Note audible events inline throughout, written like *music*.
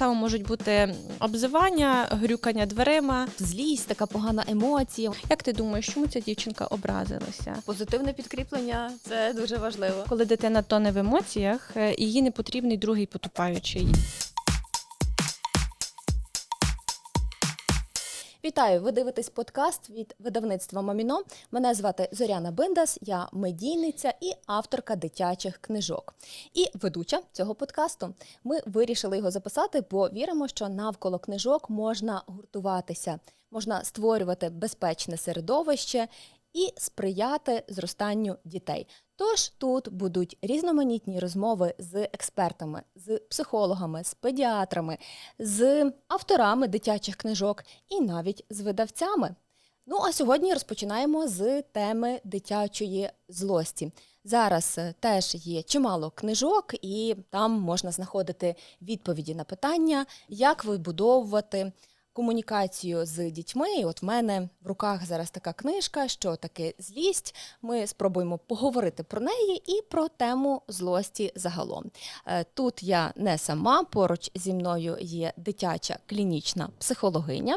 само можуть бути обзивання, грюкання дверима. Злість, така погана емоція, Як ти думаєш, чому ця дівчинка образилася? позитивне підкріплення це дуже важливо. Коли дитина тоне в емоціях, її не потрібний другий потупаючий. Вітаю! Ви дивитесь подкаст від видавництва Маміно. Мене звати Зоряна Биндас, я медійниця і авторка дитячих книжок. І ведуча цього подкасту. Ми вирішили його записати, бо віримо, що навколо книжок можна гуртуватися, можна створювати безпечне середовище і сприяти зростанню дітей. Тож тут будуть різноманітні розмови з експертами, з психологами, з педіатрами, з авторами дитячих книжок і навіть з видавцями. Ну а сьогодні розпочинаємо з теми дитячої злості. Зараз е, теж є чимало книжок, і там можна знаходити відповіді на питання, як вибудовувати комунікацію з дітьми. І от в мене в руках зараз така книжка, що таке злість. Ми спробуємо поговорити про неї і про тему злості загалом. Е, Тут я не сама, поруч зі мною є дитяча клінічна психологиня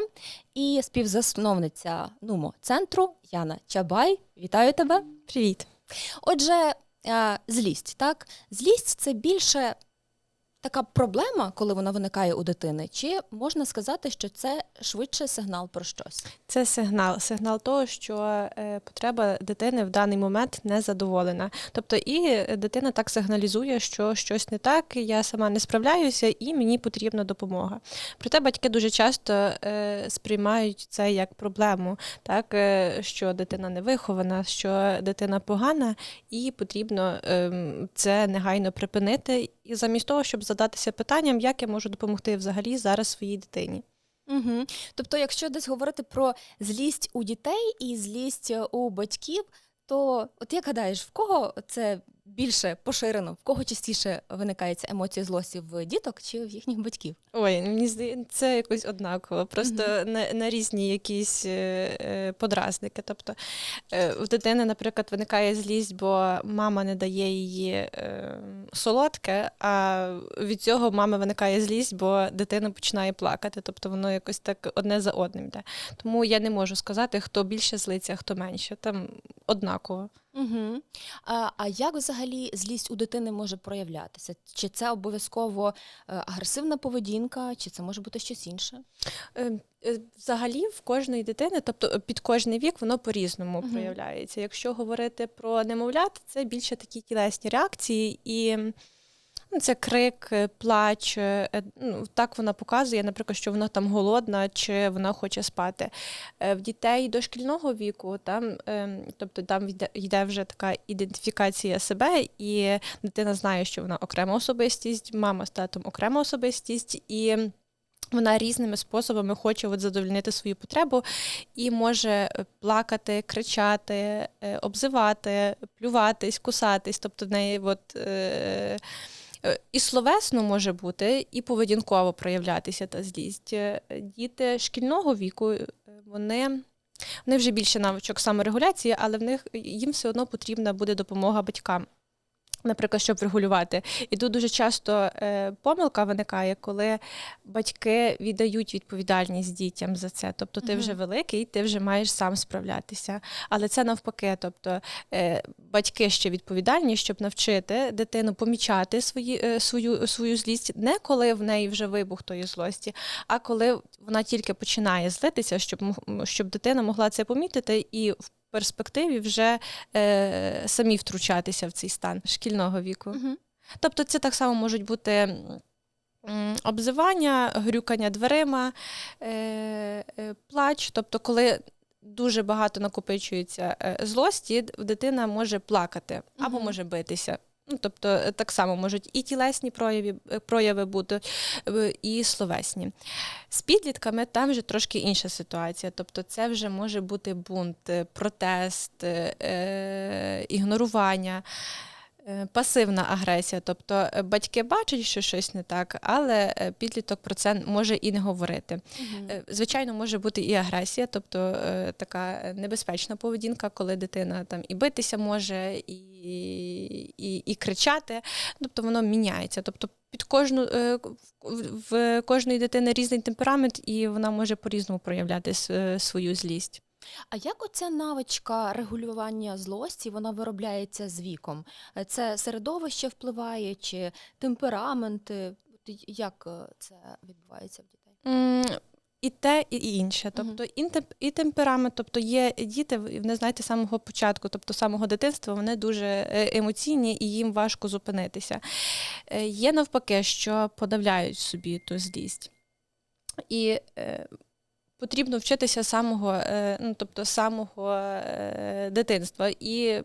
і співзасновниця нумо центру Яна Чабай. Вітаю тебе. Привіт. Отже, е, злість, так? Злість це більше така проблема, коли вона виникає у дитини, чи можна сказати, що це швидше сигнал про щось? Це сигнал, сигнал того, що е, потреба дитини в даний момент не задоволена. Тобто, і дитина так сигналізує, що щось не так, я сама не справляюся, і мені потрібна допомога. Проте батьки дуже часто е, сприймають це як проблему, так е, що дитина не вихована, що дитина погана, і потрібно ем, це негайно припинити. І замість того, щоб задатися питанням, як я можу допомогти взагалі зараз своїй дитині. Угу. Тобто, якщо десь говорити про злість у дітей і злість е, у батьків, то от як гадаєш, в кого це більше поширено, в кого частіше виникає ця емоція злості в діток чи в їхніх батьків? Ой, мені здається, це якось однаково, просто на, на різні якісь е, е, подразники. Тобто е, в дитини, наприклад, виникає злість, бо мама не дає її е, солодке, а від цього мами виникає злість, бо дитина починає плакати. Тобто воно якось так одне за одним йде. Тому я не можу сказати, хто більше злиться, а хто менше. Там однаково. Угу. А, а як взагалі злість у дитини може проявлятися? Чи це обов'язково е, агресивна поведінка, чи це може бути щось інше? Е, е, Взагалі в кожної дитини, тобто під кожний вік, воно по-різному угу. проявляється. Якщо говорити про немовлят, це більше такі тілесні реакції, і це крик, е, плач. е, е, Ну, так вона показує, наприклад, що вона там голодна чи вона хоче спати. В дітей дошкільного віку там, е, тобто там йде, вже така ідентифікація себе, і дитина знає, що вона окрема особистість, мама з татом окрема особистість. і вона різними способами хоче от задовольнити свою потребу і може плакати, кричати, обзивати, плюватись, кусатись. Тобто в неї от, е, і словесно може бути, і поведінково проявлятися та злість. Е, Діти шкільного віку е, вони. Вони вже більше навичок саморегуляції, але в них їм все одно потрібна буде допомога батькам. Наприклад, щоб регулювати. І тут дуже часто е, помилка виникає, коли батьки віддають відповідальність дітям за це. Тобто ти вже великий, ти вже маєш сам справлятися. Але це навпаки. Тобто е, батьки ще відповідальні, щоб навчити дитину помічати свої, е, свою, свою злість, не коли в неї вже вибух тої злості, а коли вона тільки починає злитися, щоб, щоб дитина могла це помітити і в перспективі вже е, самі втручатися в цей стан шкільного віку. Угу. Тобто це так само можуть бути обзивання, грюкання дверима, е, е, плач. Тобто, коли дуже багато накопичується е, злості, дитина може плакати або може битися. Ну, тобто е, так само можуть і тілесні прояви, е, прояви бути, е, і словесні. З підлітками там вже трошки інша ситуація. Тобто, це вже може бути бунт, протест, е, ігнорування. Е, Пасивна агресія, тобто батьки бачать, що щось не так, але підліток про це може і не говорити. Е, Звичайно, може бути і агресія, тобто е, така небезпечна поведінка, коли дитина там і битися може, і і, і кричати. Тобто воно міняється. Тобто під кожну е, в- кожної дитини різний темперамент, і вона може по-різному проявляти свою злість. А як оця навичка регулювання злості вона виробляється з віком? Е, Це середовище впливає чи й- Як е, це відбувається в дітей? І те, і інше. Тобто і, і темперамент, тобто є діти, вони знаєте, з самого початку, тобто з самого дитинства, вони дуже е, емоційні і їм важко зупинитися. Е, Є навпаки, що подавляють собі ту злість. І е, потрібно вчитися з самого, е, ну, тобто самого е, дитинства. І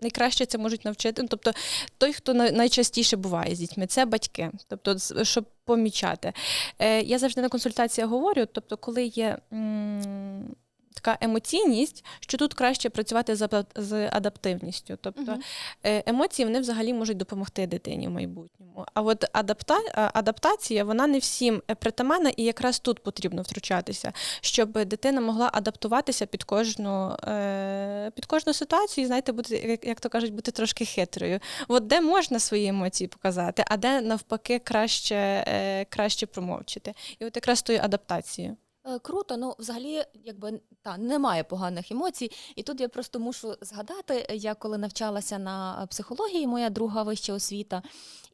найкраще це можуть навчити. Ну, тобто той, хто найчастіше буває з дітьми, це батьки. Тобто, щоб помічати. Е, я завжди на консультаціях говорю, тобто, коли є. м, Така емоційність, що тут краще працювати з адаптивністю. Тобто е, емоції вони взагалі можуть допомогти дитині в майбутньому. А от адапта... адаптація вона не всім е, притаманна, і якраз тут потрібно втручатися, щоб дитина могла адаптуватися під кожну, е, під кожну ситуацію, і знаєте, бути, як- то кажуть, бути трошки хитрою. От де можна свої емоції показати, а де навпаки краще, краще промовчити. І от якраз тою адаптацією. Е, Круто, ну взагалі, якби та немає поганих емоцій. І тут я просто мушу згадати, я коли навчалася на психології, моя друга вища освіта,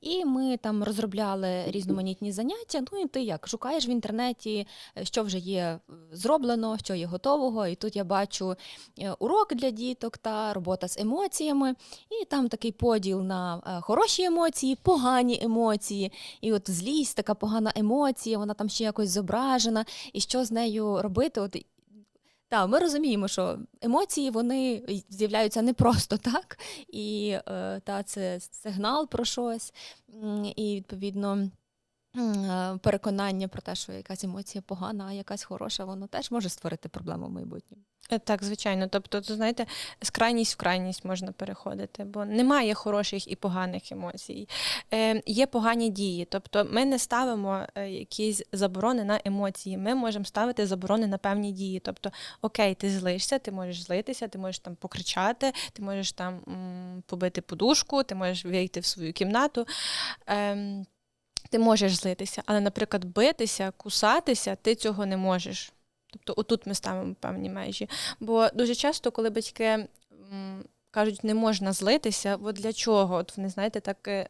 і ми там розробляли різноманітні заняття. Ну і ти як шукаєш в інтернеті, е, що вже є е, зроблено, що є готового. І тут я бачу е, урок для діток та робота з емоціями, і там такий поділ на е, хороші емоції, погані емоції. І от злість, така погана емоція, вона там ще якось зображена і що з нею робити. От та ми розуміємо, що емоції вони з'являються не просто *laughs* так, і е, та це сигнал про щось, і відповідно. Е, Переконання про те, що якась емоція погана, а якась хороша, воно теж може створити проблему в майбутньому. Е, Так, звичайно. Тобто, то, знаєте, з крайність в крайність можна переходити, бо немає хороших і поганих емоцій. Е, є погані дії. Тобто, ми не ставимо е, якісь заборони на емоції. Ми можемо ставити заборони на певні дії. Тобто, окей, ти злишся, ти можеш злитися, ти можеш там покричати, ти можеш там побити подушку, ти можеш вийти в свою кімнату. Ем, ти можеш злитися, але, наприклад, битися, кусатися, ти цього не можеш. Тобто, отут ми ставимо певні межі. Бо дуже часто, коли батьки кажуть, не можна злитися, от для чого? От вони, знаєте, так е,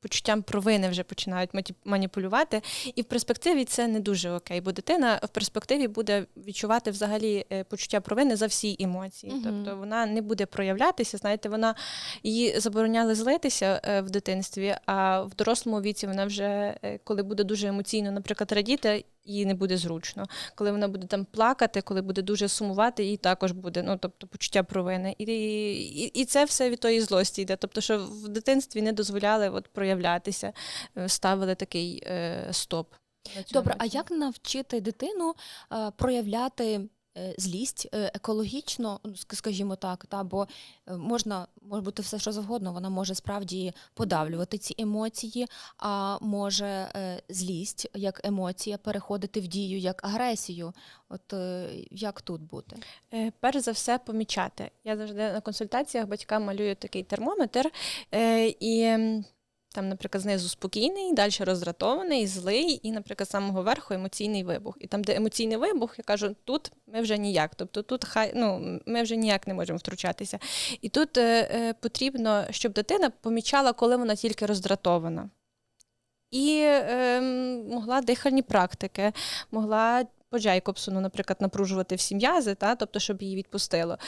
почуттям провини вже починають маніпулювати. І в перспективі це не дуже окей, бо дитина в перспективі буде відчувати взагалі е, почуття провини за всі емоції. Угу. Тобто вона не буде проявлятися. Знаєте, вона її забороняли злитися е, в дитинстві, а в дорослому віці вона вже, е, коли буде дуже емоційно, наприклад, радіти, їй не буде зручно. Коли вона буде там плакати, коли буде дуже сумувати, їй також буде, ну тобто почуття провини. І, і, і це все від тої злості йде. Тобто, що в дитинстві не дозволяли от, проявлятися, е, ставили такий е, стоп. Добре, а як навчити дитину е, проявляти злість е, екологічно, ну, скажімо так, та, бо е, можна може бути все, що завгодно, вона може справді подавлювати ці емоції, а може е, злість як емоція переходити в дію як агресію. От е, як тут бути? Е, Перш за все, помічати. Я завжди на консультаціях батькам малюю такий термометр, е, і там, наприклад, знизу спокійний, далі роздратований, злий, і, наприклад, з самого верху емоційний вибух. І там, де емоційний вибух, я кажу, тут ми вже ніяк. Тобто тут хай ну, ми вже ніяк не можемо втручатися. І тут е, е, потрібно, щоб дитина помічала, коли вона тільки роздратована. І е, могла дихальні практики, могла по Джейкобсону, наприклад, напружувати всі м'язи, та, тобто, щоб її відпустило.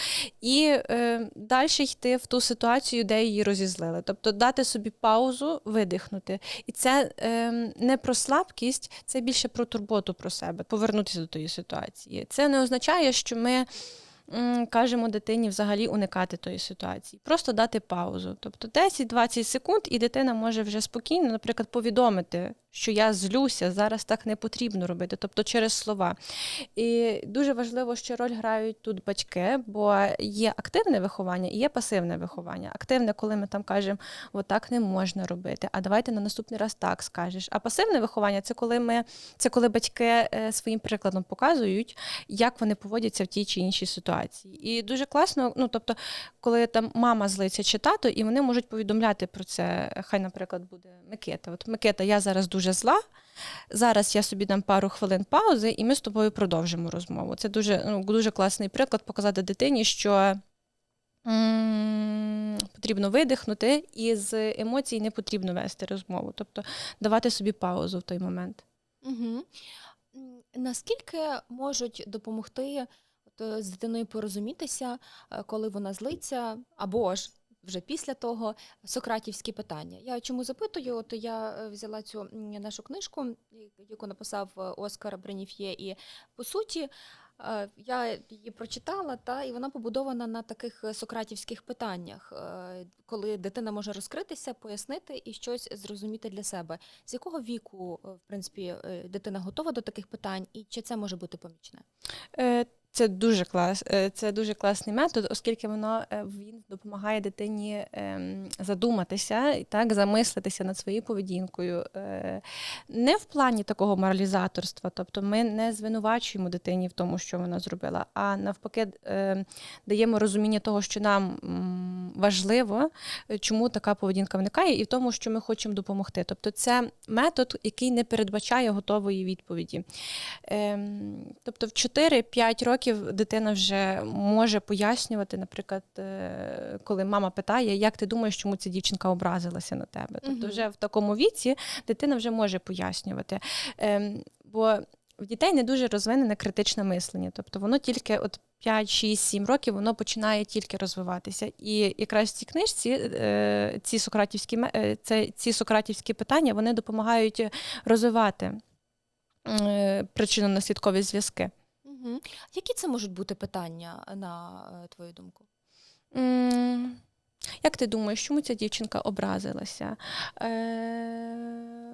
І е, далі йти в ту ситуацію, де її розізлили. Тобто дати собі паузу, видихнути. І це е, не про слабкість, це більше про турботу про себе, повернутися до тої ситуації. Це не означає, що ми. Кажемо дитині взагалі уникати тої ситуації, просто дати паузу. Тобто 10-20 секунд, і дитина може вже спокійно, наприклад, повідомити, що я злюся, зараз так не потрібно робити, тобто через слова. І дуже важливо, що роль грають тут батьки, бо є активне виховання і є пасивне виховання. Активне, коли ми там кажемо, отак не можна робити, а давайте на наступний раз так скажеш. А пасивне виховання це коли ми це коли батьки е, своїм прикладом показують, як вони поводяться в тій чи іншій ситуації. І дуже класно, ну тобто, коли там мама злиться чи тато, і вони можуть повідомляти про це. Хай, наприклад, буде Микита. От Микита, я зараз дуже зла. Зараз я собі дам пару хвилин паузи, і ми з тобою продовжимо розмову. Це дуже, ну, дуже класний приклад показати дитині, що потрібно видихнути, і з емоцій не потрібно вести розмову, тобто давати собі паузу в той момент. Угу. Наскільки можуть допомогти е, з дитиною порозумітися, е, коли вона злиться, або ж вже після того сократівські питання? Я чому запитую? От я е, взяла цю нашу книжку, яку написав е, Оскар Бренів'є, і по суті. е, Я її прочитала, та і вона побудована на таких е, сократівських питаннях, е, коли дитина може розкритися, пояснити і щось зрозуміти для себе. З якого віку, е, в принципі, е, дитина готова до таких питань, і чи це може бути помічне? Це дуже клас, е, це дуже класний метод, оскільки воно е, він допомагає дитині ем, задуматися і так замислитися над своєю поведінкою. Е, Не в плані такого моралізаторства, тобто ми не звинувачуємо дитині в тому, що вона зробила, а навпаки даємо розуміння того, що нам важливо, чому така поведінка виникає, і в тому, що ми хочемо допомогти. Тобто, це метод, який не передбачає готової відповіді. Ем, Тобто в 4-5 років дитина вже може пояснювати, наприклад, е, коли мама питає, як ти думаєш, чому ця дівчинка образилася на тебе. Тобто, вже в такому віці дитина вже може пояснювати. Ем, Бо в дітей не дуже розвинене критичне мислення. Тобто воно тільки от 5, 6, 7 років воно починає тільки розвиватися. І якраз в цій книжці е, ці сократівські е, це, ці сократівські питання вони допомагають розвивати причинно-наслідкові зв'язки. Угу. Які це можуть бути питання, на е, твою думку? Як ти думаєш, чому ця дівчинка образилася? Е,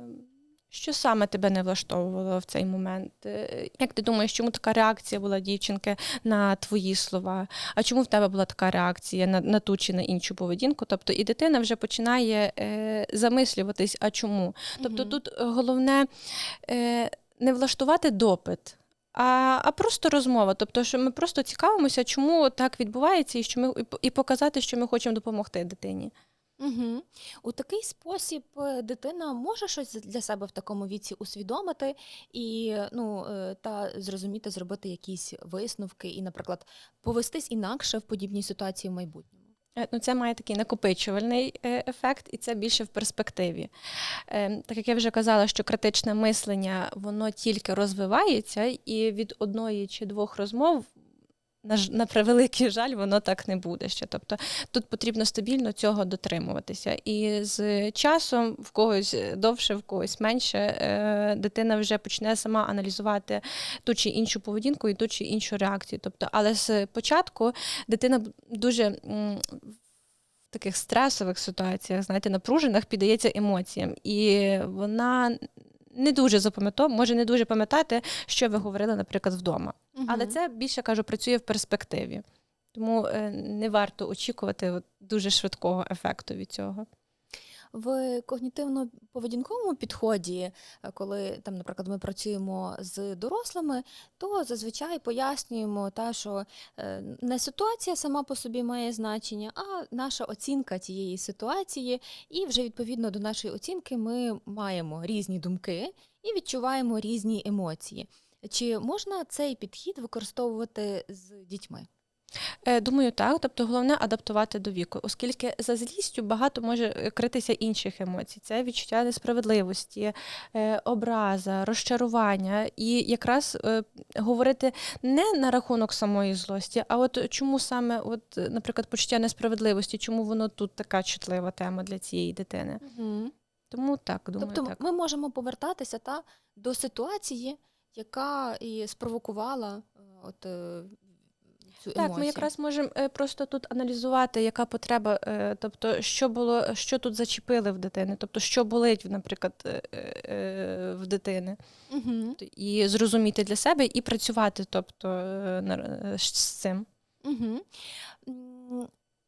Що саме тебе не влаштовувало в цей момент? Е, Як ти думаєш, чому така реакція була дівчинки на твої слова? А чому в тебе була така реакція на, на ту чи на іншу поведінку? Тобто і дитина вже починає е, замислюватись, а чому? Тобто Мгм. тут головне е, не влаштувати допит. А, а просто розмова. Тобто, що ми просто цікавимося, чому так відбувається, і що ми і показати, що ми хочемо допомогти дитині. Угу. У такий спосіб е, дитина може щось для себе в такому віці усвідомити і ну, е, та зрозуміти, зробити якісь висновки і, наприклад, повестись інакше в подібній ситуації в майбутньому. Е, Ну, це має такий накопичувальний е, ефект, і це більше в перспективі. Е, Так як я вже казала, що критичне мислення воно тільки розвивається, і від одної чи двох розмов. На, ж- на превеликий жаль, воно так не буде ще. Тобто тут потрібно стабільно цього дотримуватися. І з часом в когось довше, в когось менше, е, дитина вже почне сама аналізувати ту чи іншу поведінку і ту чи іншу реакцію. Тобто, але з початку дитина дуже в таких стресових ситуаціях, знаєте, напружених піддається емоціям, і вона не дуже запам'ятовує, може не дуже пам'ятати, що ви говорили, наприклад, вдома. Але це більше кажу, працює в перспективі. Тому е, не варто очікувати дуже швидкого ефекту від цього. В когнітивно-поведінковому підході, е, коли там, наприклад, ми працюємо з дорослими, то зазвичай пояснюємо, та, що е, не ситуація сама по собі має значення, а наша оцінка цієї ситуації, і вже відповідно до нашої оцінки ми маємо різні думки і відчуваємо різні емоції. Чи можна цей підхід використовувати з дітьми? Е, Думаю, так. Тобто головне адаптувати до віку, оскільки за злістю багато може е, критися інших емоцій. Це відчуття несправедливості, е, образа, розчарування. І якраз говорити не на рахунок самої злості, а от чому саме, от, наприклад, почуття несправедливості, чому воно тут така чутлива тема для цієї дитини. Угу. Тому так, думаю, Тобто так. ми можемо повертатися та, до ситуації, яка і спровокувала от, цю Так, емоцію? ми якраз можемо е, просто тут аналізувати, яка потреба, е, тобто, що було, що тут зачепили в дитини, тобто, що болить, наприклад, е, в дитини, Угу. і зрозуміти для себе і працювати, тобто, з цим. Угу.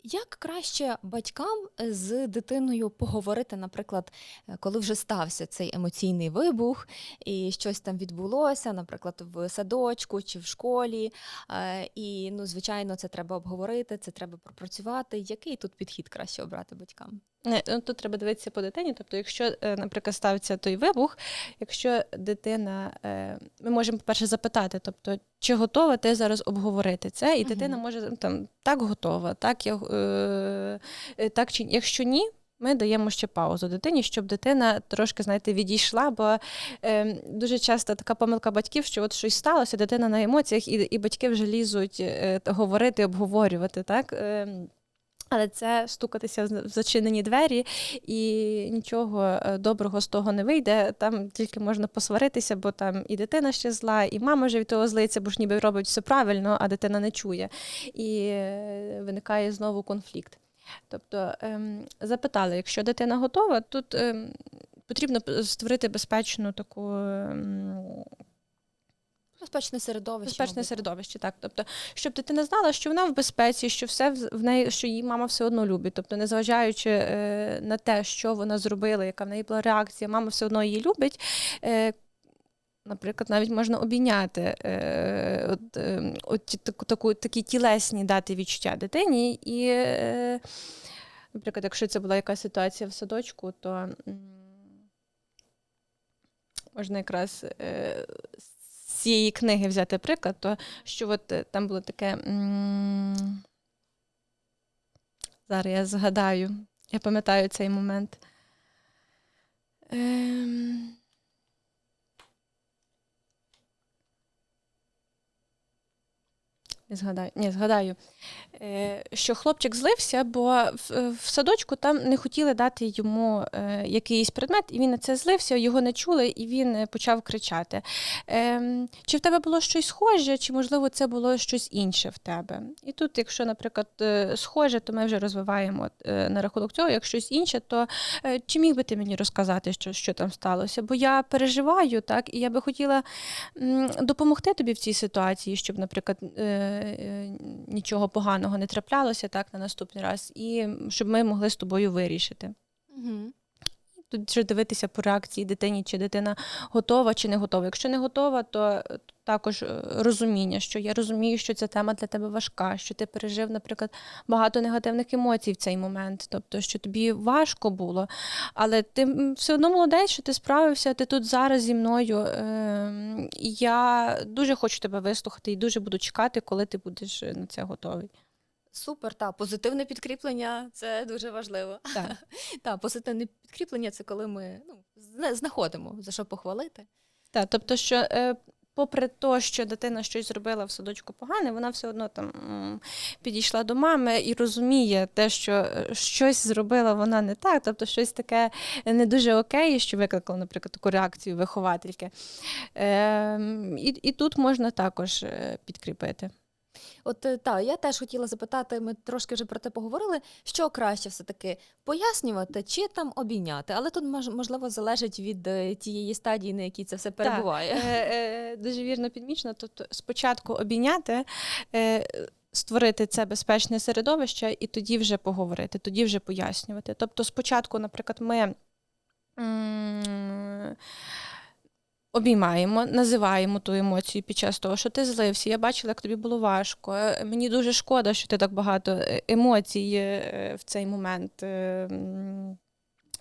Як краще батькам е, з дитиною поговорити, наприклад, е, коли вже стався цей емоційний вибух, і щось там відбулося, наприклад, в садочку чи в школі. е, І, ну, звичайно, це треба обговорити, це треба пропрацювати. Який тут підхід краще обрати батькам? Ну, Тут треба дивитися по дитині. Тобто, якщо, е, наприклад, ставиться той вибух, якщо дитина, е, ми можемо, по-перше, запитати, тобто, чи готова ти зараз обговорити це, і дитина може ну, там так готова, так я е, так чи. Якщо ні. Ми даємо ще паузу дитині, щоб дитина трошки, знаєте, відійшла, бо е, дуже часто така помилка батьків, що от щось сталося, дитина на емоціях, і, і батьки вже лізуть е, говорити, обговорювати. Так? Е, але це стукатися в зачинені двері, і нічого е, доброго з того не вийде. Там тільки можна посваритися, бо там і дитина ще зла, і мама вже від того злиться, бо ж ніби робить все правильно, а дитина не чує. І е, виникає знову конфлікт. Тобто ем, запитали, якщо дитина готова, тут ем, потрібно створити безпечну таку. Безпечне середовище. Безпечне мабуть. середовище, так. Тобто, щоб дитина знала, що вона в безпеці, що все в неї, що її мама все одно любить. Тобто, незважаючи е, на те, що вона зробила, яка в неї була реакція, мама все одно її любить. Е, Наприклад, навіть можна обійняти е, от, е, от таку, таку, такі тілесні дати відчуття дитині. І, е, наприклад, якщо це була якась ситуація в садочку, то можна якраз е, цієї книги взяти приклад, то що от е, там було таке. Зараз я згадаю, я пам'ятаю цей момент. Ем... Не згадаю. Ні, згадаю, е, що хлопчик злився, бо в, садочку там не хотіли дати йому е, якийсь предмет, і він на це злився, його не чули, і він е, почав кричати. Ем, Чи в тебе було щось схоже, чи, можливо, це було щось інше в тебе? І тут, якщо, наприклад, схоже, то ми вже розвиваємо на рахунок цього. Як щось інше, то чи міг би ти мені розказати, що, що там сталося? Бо я переживаю, так, і я би хотіла допомогти тобі в цій ситуації, щоб, наприклад, нічого поганого не траплялося так на наступний раз, і щоб ми могли з тобою вирішити. Угу. Тут вже дивитися по реакції дитині, чи дитина готова чи не готова. Якщо не готова, то також е, розуміння, що я розумію, що ця тема для тебе важка, що ти пережив, наприклад, багато негативних емоцій в цей момент, тобто, що тобі важко було, але ти все одно молодець, що ти справився, ти тут зараз зі мною. ем, я дуже хочу тебе вислухати і дуже буду чекати, коли ти будеш е, на це готовий. Супер, та позитивне підкріплення це дуже важливо. Так. *laughs* Та позитивне підкріплення це коли ми ну, знаходимо за що похвалити. Так, тобто, що е, попри те, що дитина щось зробила в садочку погане, вона все одно там підійшла до мами і розуміє те, що е, щось зробила вона не так, тобто щось таке не дуже окей, що викликало, наприклад, таку реакцію виховательки. Е, і, і тут можна також е, підкріпити. От е, та я теж хотіла запитати, ми трошки вже про те поговорили. Що краще все-таки пояснювати чи там обійняти? Але тут можливо залежить від е, тієї стадії, на якій це все перебуває. Е, е, дуже вірно підмічено. Тобто спочатку обійняти, е, створити це безпечне середовище, і тоді вже поговорити, тоді вже пояснювати. Тобто, спочатку, наприклад, ми. Обіймаємо, називаємо ту емоцію під час того, що ти злився. Я бачила, як тобі було важко. Е, Мені дуже шкода, що ти так багато е, емоцій е, в цей момент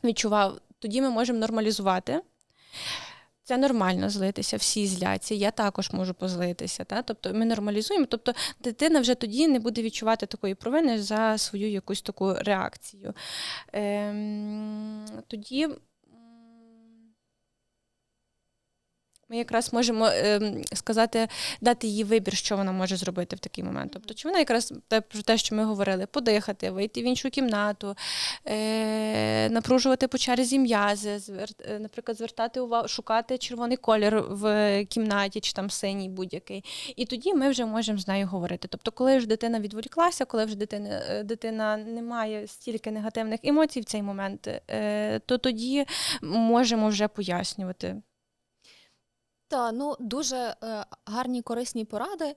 відчував. Тоді ми можемо нормалізувати. Це нормально злитися, всі зляться. Я також можу позлитися. Та? Тобто ми нормалізуємо. Тобто дитина вже тоді не буде відчувати такої провини за свою якусь таку реакцію. Ем, тоді м, Ми якраз можемо ем, сказати, дати їй вибір, що вона може зробити в такий момент. Тобто, чи вона якраз те, про те, що ми говорили, подихати, вийти в іншу кімнату, е, напружувати по черзі м'язи, звер, е, наприклад, звертати увагу, шукати червоний колір в кімнаті, чи там синій будь-який. І тоді ми вже можемо з нею говорити. Тобто, коли ж дитина відволіклася, коли вже дитина, е, дитина не має стільки негативних емоцій в цей момент, е, то тоді можемо вже пояснювати. Та ну дуже е, гарні корисні поради.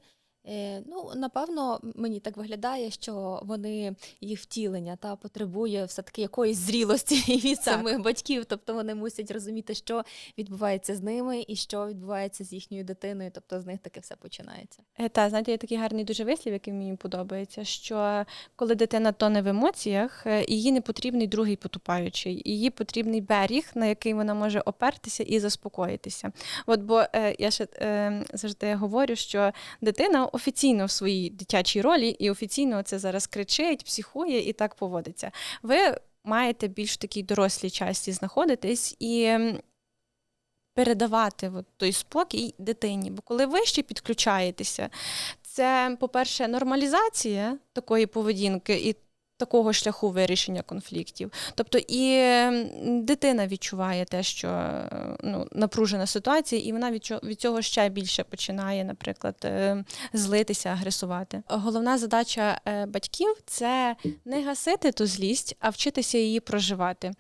Е, ну, напевно, мені так виглядає, що вони їх втілення та потребує все-таки якоїсь зрілості *laughs* від Так. самих батьків. Тобто вони мусять розуміти, що відбувається з ними і що відбувається з їхньою дитиною. Тобто з них таке все починається. Е, Та, знаєте, є такий гарний дуже вислів, який мені подобається, що коли дитина тоне в емоціях, е, їй не потрібний другий потупаючий, їй потрібний беріг, на який вона може опертися і заспокоїтися. От бо е, я ще е, завжди говорю, що дитина офіційно в своїй дитячій ролі і офіційно це зараз кричить, психує і так поводиться. Ви маєте більш такій дорослій часті знаходитись і. передавати от той спокій дитині. Бо коли ви ще підключаєтеся, це, по-перше, нормалізація такої поведінки і такого шляху вирішення конфліктів. Тобто і дитина відчуває те, що е, ну, напружена ситуація, і вона від цього ще більше починає, наприклад, е, злитися, агресувати. Головна задача е, батьків це не гасити ту злість, а вчитися її проживати.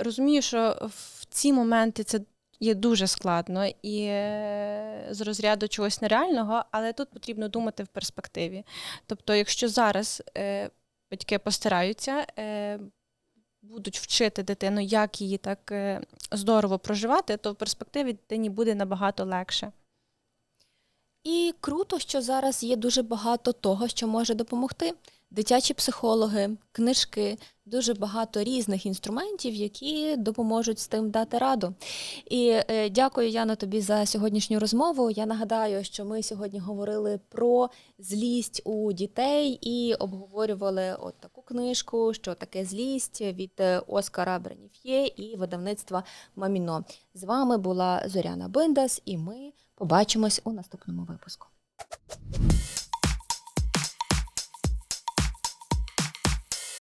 Розумію, що в ці моменти це є дуже складно і з розряду чогось нереального, але тут потрібно думати в перспективі. Тобто, якщо зараз батьки постараються, е, будуть вчити дитину, як її так е, здорово проживати, то в перспективі дитині буде набагато легше. І круто, що зараз є дуже багато того, що може допомогти. Дитячі психологи, книжки, дуже багато різних інструментів, які допоможуть з тим дати раду. І е, дякую, Яна, тобі за сьогоднішню розмову. Я нагадаю, що ми сьогодні говорили про злість у дітей і обговорювали от таку книжку, що таке злість від е, Оскара Бреніф'є і видавництва Маміно. З вами була Зоряна Биндас, і ми побачимось у наступному випуску.